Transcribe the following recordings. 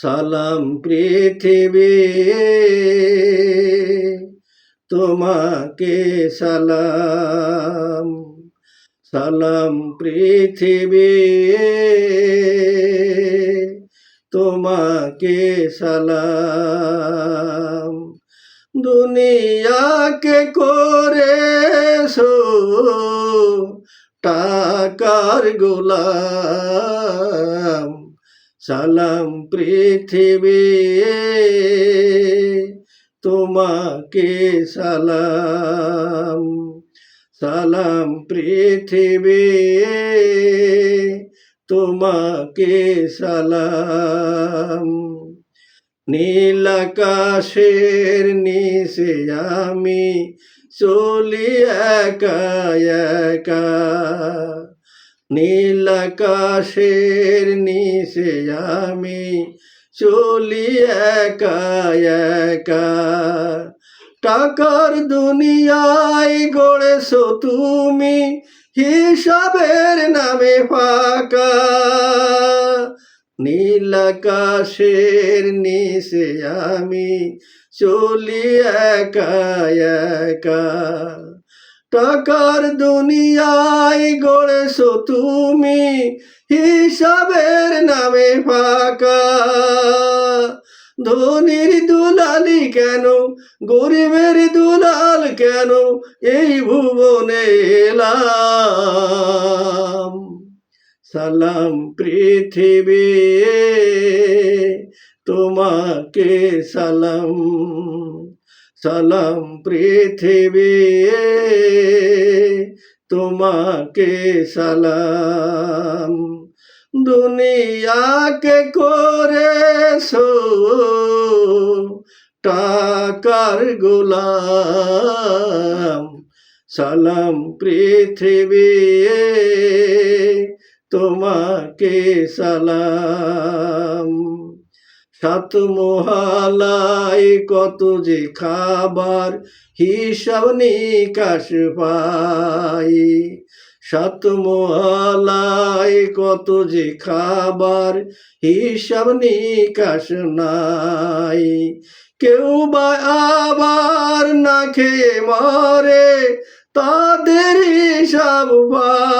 সালাম পৃথিবী। তোমাকে সালাম সালাম পৃথিবী। তোমাকে সালাম দুনিয়াকে করেছ টাকার গোলাম। সালাম পৃথিবী। তোমাকে সালাম সালাম পৃথিবী। তোমাকে সালাম। নীলাকাশের নিচে আমি চলি একা একা। নীলাকাশের নিচে আমি চলি একা টাকার দুনিয়ায় গড়েছো তুমি, হিসাবের নামে ফাঁকা। নীলাকাশের নিচে আমি চলি একা একা। টাকার দুনিয়ায় গড়েছো তুমি, হিসাবের নামে ফাঁকা। ধনির দুলালি কেন, গরিবের দুলাল কেন এই ভুবনে এলাম? সালাম পৃথিবী, তোমাকে সালাম। সালাম পৃথিবী তোমাকে সালাম। দুনিয়াকে করেছ টাকার গোলাম। সালাম পৃথিবী তোমাকে সালাম। সাত মহালায় কত যে খাবার হিসাব নিকাশ পাই সাত মহালায় কত যে খাবার হিসাব নিকাশ নাই। কেউ বা আবার না খেয়ে মরে, তাদের হিসাব পাই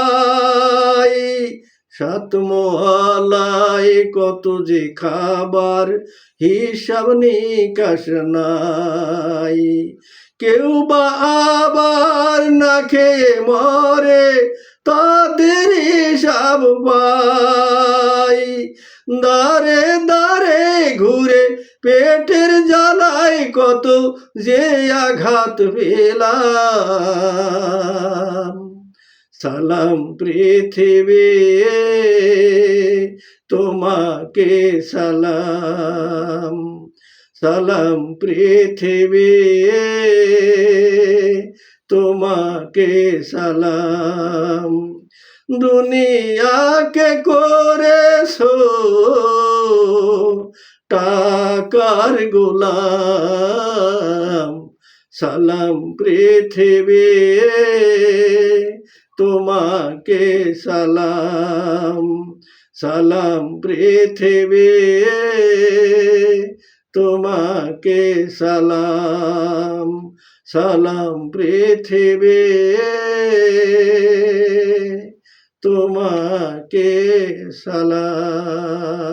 সাত মহালায় কত যে খাবার, হিসাব নিকাশ নাই। কেউ বা আবার না খেয়ে মরে, তাদের হিসাব পাই। দারে দারে ঘুরে পেটের জ্বালায় কত যে আঘাত পেলাম। সালাম পৃথিবী তোমাকে সালাম। সালাম পৃথিবী তোমাকে সালাম। দুনিয়াকে করেছ টাকার গোলাম। সালাম পৃথিবী তোমাকে সালাম সালাম পৃথিবী তোমাকে সালাম সালাম পৃথিবী তোমাকে সালাম।